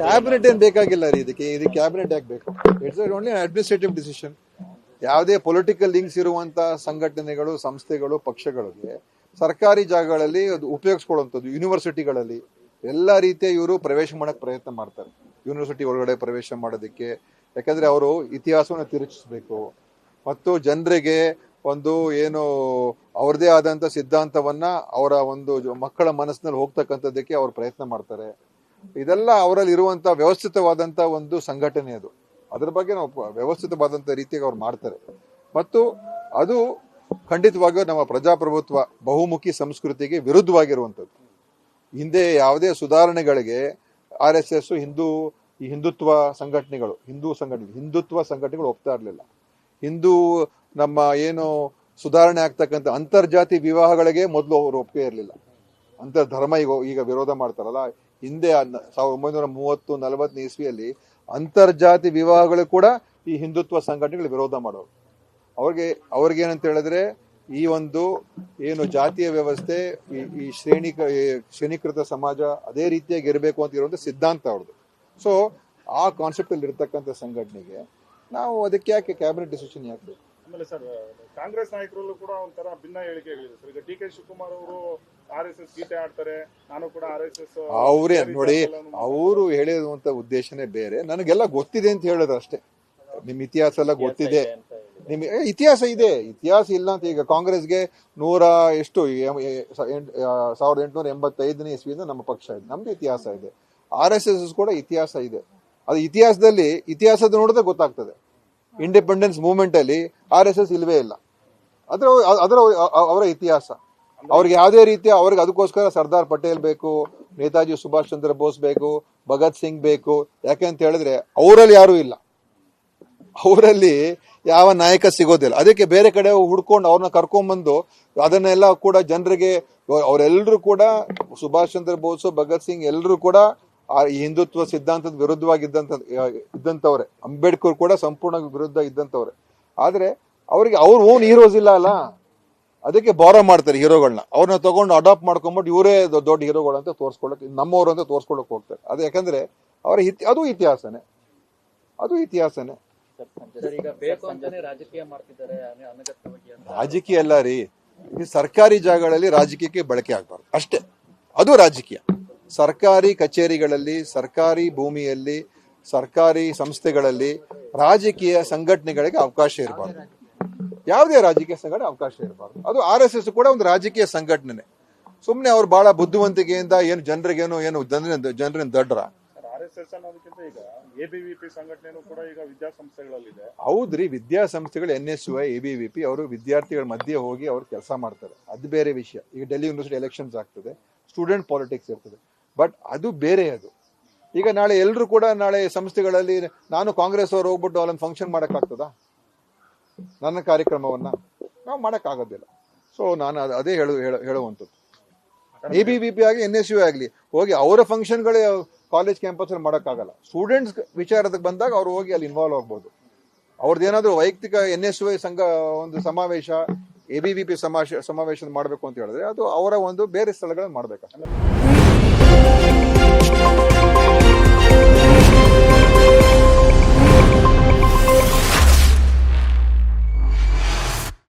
Cabinet ಏನ್ ಬೇಕಾಗಿಲ್ಲ ರೀ ಇದಕ್ಕೆ? ಇದಕ್ಕೆ ಕ್ಯಾಬಿನೆಟ್ ಯಾಕೆ ಬೇಕು? ಇಟ್ಸ್ ಓನ್ಲಿ ಅಡ್ಮಿನಿಸ್ಟ್ರೇಟಿವ್ ಡಿಸಿಷನ್ ಯಾವುದೇ ಪೊಲಿಟಿಕಲ್ ಲಿಂಕ್ಸ್ ಇರುವಂತ ಸಂಘಟನೆಗಳು, ಸಂಸ್ಥೆಗಳು, ಪಕ್ಷಗಳಿಗೆ ಸರ್ಕಾರಿ ಜಾಗಗಳಲ್ಲಿ ಅದು ಉಪಯೋಗಿಸ್ಕೊಳ್ಳುವಂಥದ್ದು ಯೂನಿವರ್ಸಿಟಿಗಳಲ್ಲಿ ಎಲ್ಲ ರೀತಿಯ ಇವರು ಪ್ರವೇಶ ಮಾಡಕ್ ಪ್ರಯತ್ನ ಮಾಡ್ತಾರೆ. ಯೂನಿವರ್ಸಿಟಿ ಒಳಗಡೆ ಪ್ರವೇಶ ಮಾಡೋದಕ್ಕೆ. ಯಾಕಂದ್ರೆ ಅವರು ಇತಿಹಾಸವನ್ನು ತಿರುಚಿಸಬೇಕು ಮತ್ತು ಜನರಿಗೆ ಒಂದು ಏನು ಅವ್ರದೇ ಆದಂಥ ಸಿದ್ಧಾಂತವನ್ನ ಅವರ ಒಂದು ಮಕ್ಕಳ ಮನಸ್ಸಿನಲ್ಲಿ ಹೋಗ್ತಕ್ಕಂಥದ್ದಕ್ಕೆ ಅವರು ಪ್ರಯತ್ನ ಮಾಡ್ತಾರೆ. ಇದೆಲ್ಲ ಅವರಲ್ಲಿ ಇರುವಂತ ವ್ಯವಸ್ಥಿತವಾದಂತ ಒಂದು ಸಂಘಟನೆ ಅದು. ಅದ್ರ ಬಗ್ಗೆ ನಾವು ವ್ಯವಸ್ಥಿತವಾದಂತ ರೀತಿಯಾಗಿ ಅವ್ರು ಮಾಡ್ತಾರೆ. ಮತ್ತು ಅದು ಖಂಡಿತವಾಗಿಯೂ ನಮ್ಮ ಪ್ರಜಾಪ್ರಭುತ್ವ ಬಹುಮುಖಿ ಸಂಸ್ಕೃತಿಗೆ ವಿರುದ್ಧವಾಗಿರುವಂಥದ್ದು. ಹಿಂದೆ ಯಾವುದೇ ಸುಧಾರಣೆಗಳಿಗೆ R S S, Hindu Hindutva ಸಂಘಟನೆಗಳು, ಹಿಂದೂ ಸಂಘಟನೆ, ಹಿಂದುತ್ವ ಸಂಘಟನೆಗಳು ಒಪ್ತಾ ಇರಲಿಲ್ಲ. ಹಿಂದೂ ನಮ್ಮ ಏನು ಸುಧಾರಣೆ ಆಗ್ತಕ್ಕಂಥ ಅಂತರ್ಜಾತಿ ವಿವಾಹಗಳಿಗೆ ಮೊದಲು ಅವರು ಒಪ್ಪಿಗೆ ಇರಲಿಲ್ಲ. ಅಂತರ್ ಧರ್ಮ ಈಗ ಈಗ ವಿರೋಧ ಮಾಡ್ತಾರಲ್ಲ ಹಿಂದೆ ಸಾವಿರದ ಒಂಬೈನೂರ ಮೂವತ್ತು, ನಲವತ್ತನೇ ಇಸ್ವಿಯಲ್ಲಿ ಅಂತರ್ಜಾತಿ ವಿವಾಹಗಳು ಕೂಡ ಈ ಹಿಂದುತ್ವ ಸಂಘಟನೆಗಳು ವಿರೋಧ ಮಾಡೋರು. ಅವ್ರಿಗೆ ಅವ್ರಿಗೆ ಏನಂತ ಹೇಳಿದ್ರೆ ಈ ಒಂದು ಏನು ಜಾತಿಯ ವ್ಯವಸ್ಥೆ, ಈ ಈ ಶ್ರೇಣಿ ಶ್ರೇಣೀಕೃತ ಸಮಾಜ ಅದೇ ರೀತಿಯಾಗಿ ಇರಬೇಕು ಅಂತ ಇರುವಂತ ಸಿದ್ಧಾಂತ ಅವ್ರದ್ದು. ಸೊ ಆ ಕಾನ್ಸೆಪ್ಟ್ ಅಲ್ಲಿ ಇರ್ತಕ್ಕಂಥ ಸಂಘಟನೆಗೆ ನಾವು ಅದಕ್ಕೆ ಯಾಕೆ ಕ್ಯಾಬಿನೆಟ್ ಡಿಸಿಷನ್ ಯಾಕೆ ಸರ್, ಕಾಂಗ್ರೆಸ್ ನಾಯಕರಲ್ಲೂ ಕೂಡ ಒಂಥರ ಭಿನ್ನ ಹೇಳಿಕೆಗಳಿದೆ. ಸರ್, ಈಗ ಡಿ ಕೆ ಶಿವಕುಮಾರ್ ಅವರು ಅವ್ರೇ ನೋಡಿ ಅವರು ಹೇಳಿರುವಂತ ಉದ್ದೇಶನೇ ಬೇರೆ. ನನಗೆಲ್ಲ ಗೊತ್ತಿದೆ ಅಂತ ಹೇಳೋದು ಅಷ್ಟೇ. ನಿಮ್ ಇತಿಹಾಸ ಎಲ್ಲ ಗೊತ್ತಿದೆ. ನಿಮ್. ಇತಿಹಾಸ ಇದೆ. ಇತಿಹಾಸ ಇಲ್ಲ ಅಂತ ಈಗ ಕಾಂಗ್ರೆಸ್ಗೆ ನೂರ ಎಷ್ಟು ಸಾವಿರದ ಎಂಟುನೂರ ಎಂಬತ್ತೈದನೇ ಇಸ್ವಿಯಿಂದ ನಮ್ಮ ಪಕ್ಷ ಇದೆ. ನಮ್ದು ಇತಿಹಾಸ ಇದೆ. ಆರ್ ಎಸ್ ಎಸ್ ಕೂಡ ಇತಿಹಾಸ ಇದೆ. ಅದು ಇತಿಹಾಸದಲ್ಲಿ ಇತಿಹಾಸದ ನೋಡಿದ್ರೆ ಗೊತ್ತಾಗ್ತದೆ. ಇಂಡಿಪೆಂಡೆನ್ಸ್ ಮೂವ್ಮೆಂಟ್ ಅಲ್ಲಿ ಆರ್ ಎಸ್ ಎಸ್ ಇಲ್ವೇ ಇಲ್ಲ. ಅದರ ಅದರ ಅವರ ಇತಿಹಾಸ. ಅವ್ರಿಗೆ ಯಾವುದೇ ರೀತಿಯ ಅವ್ರಿಗೆ ಅದಕ್ಕೋಸ್ಕರ ಸರ್ದಾರ್ ಪಟೇಲ್ ಬೇಕು, ನೇತಾಜಿ ಸುಭಾಷ್ ಚಂದ್ರ ಬೋಸ್ ಬೇಕು, ಭಗತ್ ಸಿಂಗ್ ಬೇಕು. ಯಾಕೆ ಅಂತ ಹೇಳಿದ್ರೆ ಅವರಲ್ಲಿ ಯಾರೂ ಇಲ್ಲ. ಅವರಲ್ಲಿ ಯಾವ ನಾಯಕ ಸಿಗೋದಿಲ್ಲ. ಅದಕ್ಕೆ ಬೇರೆ ಕಡೆ ಹುಡ್ಕೊಂಡು ಅವ್ರನ್ನ ಕರ್ಕೊಂಡ್ಬಂದು ಅದನ್ನೆಲ್ಲ ಕೂಡ ಜನರಿಗೆ ಅವರೆಲ್ಲರೂ ಕೂಡ ಸುಭಾಷ್ ಚಂದ್ರ ಬೋಸ್, ಭಗತ್ ಸಿಂಗ್ ಎಲ್ಲರೂ ಕೂಡ ಆ ಹಿಂದುತ್ವ ಸಿದ್ಧಾಂತದ ವಿರುದ್ಧವಾಗಿದ್ದಂತ, ಇದ್ದಂಥವ್ರೆ. ಅಂಬೇಡ್ಕರ್ ಕೂಡ ಸಂಪೂರ್ಣ ವಿರುದ್ಧ ಇದ್ದಂಥವ್ರೆ. ಆದ್ರೆ ಅವ್ರಿಗೆ ಅವ್ರ ಓನ್ ಹೀರೋಸ್ ಇಲ್ಲ ಅಲ್ಲ. ಅದಕ್ಕೆ ಬಾರೋ ಮಾಡ್ತಾರೆ ಹೀರೋಗಳನ್ನ ಅವ್ರನ್ನ ತಗೊಂಡು ಅಡಾಪ್ಟ್ ಮಾಡ್ಕೊಂಬಿಟ್ಟು ಇವರೇ ದೊಡ್ಡ ಹೀರೋಗಳು ಅಂತ ತೋರಿಸ್ಕೊಳ್ಳೋಕೆ ನಮ್ಮವರು ಅಂತ ತೋರಿಸ್ಕೊಳ್ಳೋಕೆ ಹೋಗ್ತಾರೆ. ಅದು ಯಾಕಂದ್ರೆ ಅವರ ಇತಿ ಅದು ಇತಿಹಾಸನೇ. ಅದು ಇತಿಹಾಸನೇ. ರಾಜಕೀಯ ಅಲ್ಲ ರೀ. ಈ ಸರ್ಕಾರಿ ಜಾಗಗಳಲ್ಲಿ ರಾಜಕೀಯಕ್ಕೆ ಬಳಕೆ ಆಗ್ಬಾರ್ದು. ಅಷ್ಟೇ. ಅದು ರಾಜಕೀಯ. ಸರ್ಕಾರಿ ಕಚೇರಿಗಳಲ್ಲಿ ಸರ್ಕಾರಿ ಭೂಮಿಯಲ್ಲಿ ಸರ್ಕಾರಿ ಸಂಸ್ಥೆಗಳಲ್ಲಿ ರಾಜಕೀಯ ಸಂಘಟನೆಗಳಿಗೆ ಅವಕಾಶ ಇರಬಾರ್ದು. ಯಾವುದೇ ರಾಜಕೀಯ ಸಂಘಟನೆ ಅವಕಾಶ ಇರಬಾರ್ದು. ಅದು ಆರ್ ಎಸ್ ಎಸ್ ಕೂಡ ಒಂದು ರಾಜಕೀಯ ಸಂಘಟನೆ ಸುಮ್ಮನೆ ಅವ್ರು ಬಹಳ ಬುದ್ಧಿವಂತಿಕೆಯಿಂದ ಏನು ಜನರಿಗೇನು ಏನು ಜನರ ಜನರಿನ ದಡ್ರ. ಹೌದ್ರಿ ವಿದ್ಯಾಸಂಸ್ಥೆಗಳು N S U I A B V P ಅವರು ವಿದ್ಯಾರ್ಥಿಗಳ ಮಧ್ಯೆ ಹೋಗಿ ಅವರು ಕೆಲಸ ಮಾಡ್ತಾರೆ. ಅದು ಬೇರೆ ವಿಷಯ. ಈಗ ಡೆಲ್ಲಿ ಯೂನಿವರ್ಸಿಟಿ ಎಲೆಕ್ಷನ್ಸ್ ಆಗ್ತದೆ. ಸ್ಟೂಡೆಂಟ್ ಪಾಲಿಟಿಕ್ಸ್ ಇರ್ತದೆ. ಬಟ್ ಅದು ಬೇರೆ ಅದು. ಈಗ ನಾಳೆ ಎಲ್ಲರೂ ಕೂಡ ನಾಳೆ ಸಂಸ್ಥೆಗಳಲ್ಲಿ ನಾನು ಕಾಂಗ್ರೆಸ್ ಅವ್ರು ಹೋಗ್ಬಿಟ್ಟು ಅಲ್ಲೊಂದು ಫಂಕ್ಷನ್ ಮಾಡೋಕ್ಕಾಗ್ತದಾ? ನನ್ನ ಕಾರ್ಯಕ್ರಮವನ್ನ ನಾವು ಮಾಡೋಕ್ಕಾಗೋದಿಲ್ಲ. ಸೊ ನಾನು ಅದ್- ಹೇಳು, ಹೇಳು- ಹೇಳುವಂಥದ್ದು. ಎ ಬಿ ಬಿ ಪಿ ಆಗಿ ಎನ್ ಎಸ್ ಯು ಆಗಲಿ, ಹೋಗಿ ಅವರ ಫಂಕ್ಷನ್ಗಳೇ ಕಾಲೇಜ್ ಕ್ಯಾಂಪಸ್ ಅಲ್ಲಿ ಮಾಡೋಕ್ಕಾಗಲ್ಲ. ಸ್ಟೂಡೆಂಟ್ಸ್ ವಿಚಾರದಕ್ಕೆ ಬಂದಾಗ ಅವ್ರು ಹೋಗಿ ಅಲ್ಲಿ ಇನ್ವಾಲ್ವ್ ಆಗ್ಬೋದು. ಅವ್ರದ್ದು ಏನಾದ್ರು ವೈಯಕ್ತಿಕ ಎನ್ ಎಸ್ ವೈ ಸಂಘ ಒಂದು ಸಮಾವೇಶ ಎ ಬಿ ವಿ ಪಿ ಸಮಾವೇಶ ಸಮಾವೇಶ ಮಾಡಬೇಕು ಅಂತ ಹೇಳಿದ್ರೆ ಅದು ಅವರ ಒಂದು ಬೇರೆ ಸ್ಥಳಗಳಲ್ಲಿ ಮಾಡ್ಬೇಕು